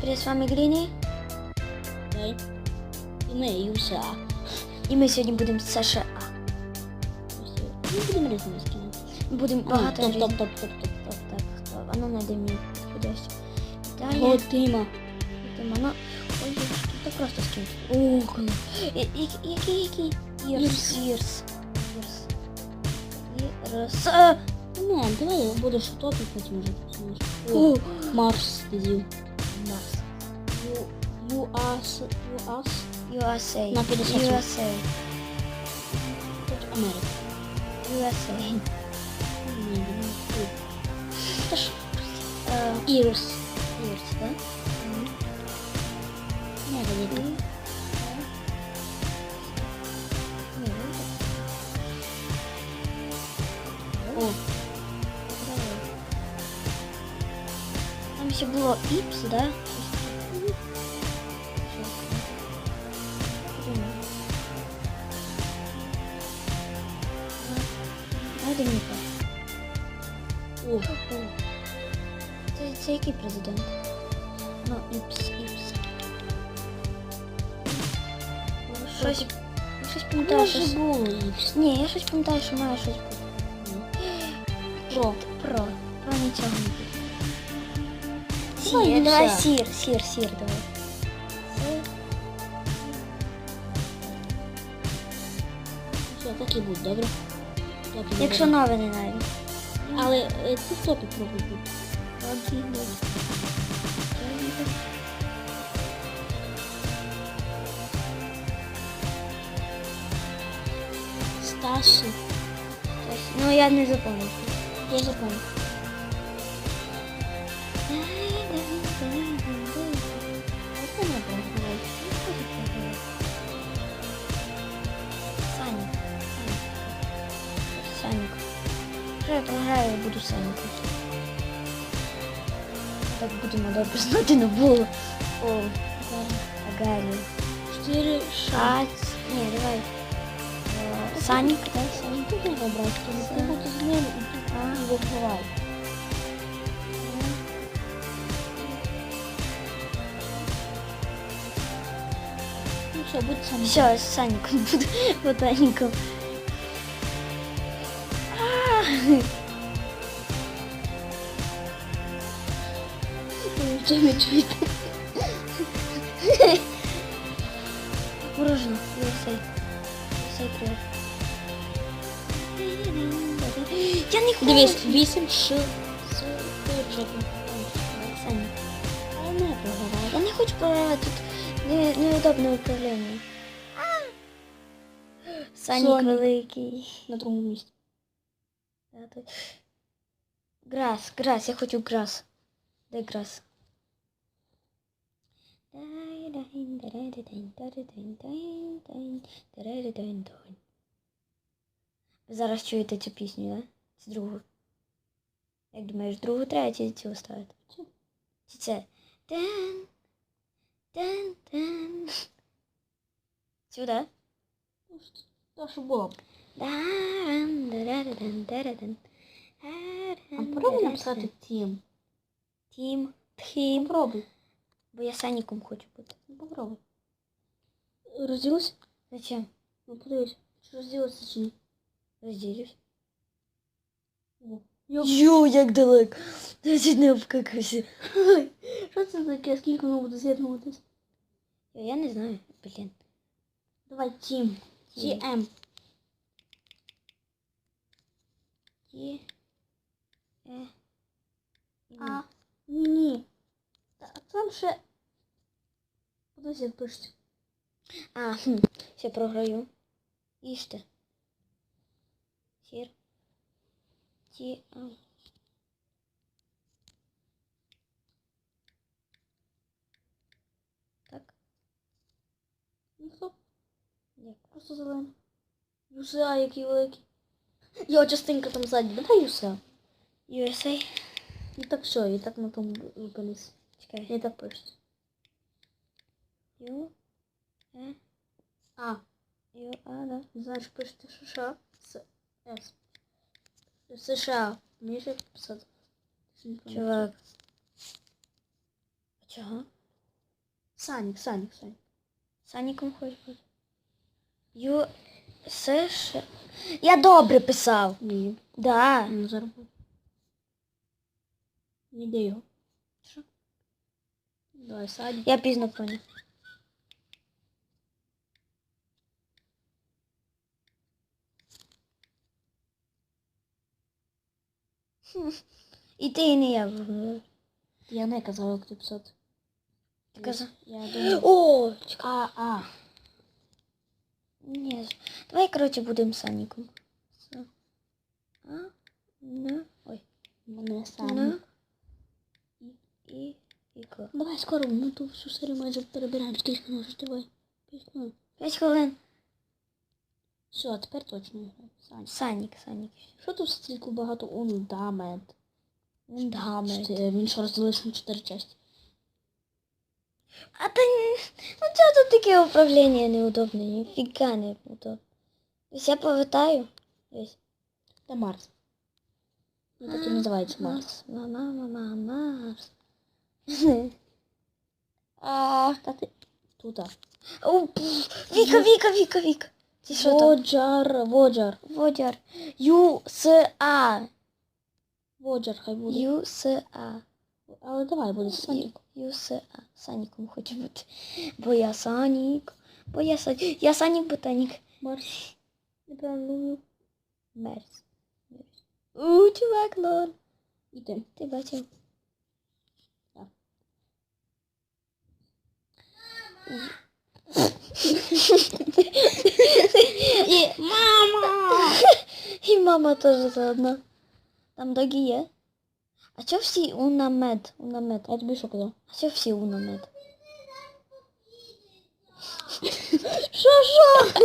привет, с вами Гріні. Дай. І ми, і USA. І ми сьогодні будемо з США. Ми будемо різними скинути. Будемо А, багато топ, різних. топ, топ, топ, топ. Так, так, стоп. А ну найди мені підходящий. Далі. Готима. Тима, ну, ой, тут просто скинь. Ух, ну. Я- я- Який, який? Ірс, Ірс. Ірс. Ірс. А! Ну, давай будеш в топі, потім вже посунеш. О, must. You, you are, you are, you are safe. You are safe. You are safe. Uh, ears. Ears. Mm. ще було Іпс, да? Дайте мені так. о, Це, це який президент? Ну, Іпс, Іпс. Щось, я щось пам'ятаю, може щось... було Ірс. Ні, я щось пам'ятаю, що має щось бути. Про. Про. Про нічого не буде. Сір, Іпса. давай сір, сір, сір, давай. Сір. Все, так і буде, добре? Топі Якщо добре. нове не знайду. Але е, це в топі пробуй бути. Окей, добре. Сташі. Ну, я не запомнив. Я запомню. програю, я буду Саником. Так будемо добре знати не було. О, Агарі. Чотири ша. А, ні, давай. Е, Саник, да, Саник. Тут треба брати, тому ти бути з ним і тут А. не вибивай. Ну все, будь сам. Все, с Саником буду ботаником. А! Це не чуєте. Мороженое. Версай. Версай привет. Я не хочу. Дивись, вісім ш. З вже Саня. Але не програвай. Я не хочу програвати. Тут не, неудобне управління. Санік Сонік. великий. На другому місці. Да, той. Грас, грас, я хочу грас. Де грас? Ви зараз чуєте цю пісню, да? Це другу. Як думаєш, другу треба чи цю ставити? Цю. Чи це? Тен, тен, тен. Цю, да? Ну, що- Та що було. Даран, дарадан, дарадан. А попробуй написати тім. Тім, тхім. Попробуй. Бо я Саніком хочу бути. Ну, попробуй. Розділися? Зачем? Ну, подивись. Чи розділися чи ні? Розділюсь. Йоп. Йо, як далеко. Досить не обкакався. Що це таке? Скільки воно буде з'єднуватись? Йо, Я не знаю, блін. Давай тім. Тім. TM. Ті. Е. А, ні. Та там ще... Подивись, як пишеться. А, хм. Все, програю. Їжте. Сір. Ті. А. Так. Ну, стоп. Дякую. Просто зелений. Юса, який великий. Його частинка там ззаді. Давай Юса. USA. І так все, і так на тому зупинись. Чекай. І так пишеться. Ю. Е. А, Ю. А, да. знаєш, пишете США з С. США. Вмієш як писати? Чи не пам'ятаєш? Чувак. А чого? Санік, Санік, Санік. Саніком хочеш бути? Ю... С... Ш... Я добре писав. Ні. Да. Ну, зараз буде. Не де його. Що? Давай, Санік. Я пізно поняв. Хм. І ти, і не я. був. Я не казав, як ти писати. Ти казав? Я думаю. О, А, а. Ні. Давай, коротше, будемо Саніком. С. А, на, ой, Мене Санік. і, і, і. Давай скоро, ми ту всю серію майже перебираємо. Скільки можеш, давай. П'ять хвилин. П'ять хвилин. Все, а тепер точно грай. Санік. Санік, Санік. Що тут стільки багато ундамент? Даме. Він що розділився на чотири частини. А та ні, ну чого тут таке управління неудобне? Ніфіга не удобно. Ось я повертаю. Ось. Це Марс. Він так і називається Марс. Мама, мама, Марс. А, та ти. Тут. а. О, пф, Віка, Віка, Віка, Віка. Ти що там? Воджар, Воджар. Водяр. ЮСА. Воджар хай буде. ЮСА. Але давай буде Jusy, a Sanikum chodzi, bo, bo ja Sanik, bo ja Sanik, ja Sanik Botanik. Mars. Nie będę mówił. Mers. Uuu, lol. I ty baciał. Ja. No. I mama! I mama też żadna. No. Tam dogi je. А чого всі унамед? Унамед. А я тобі що казав? А чого всі унамед? Що, що?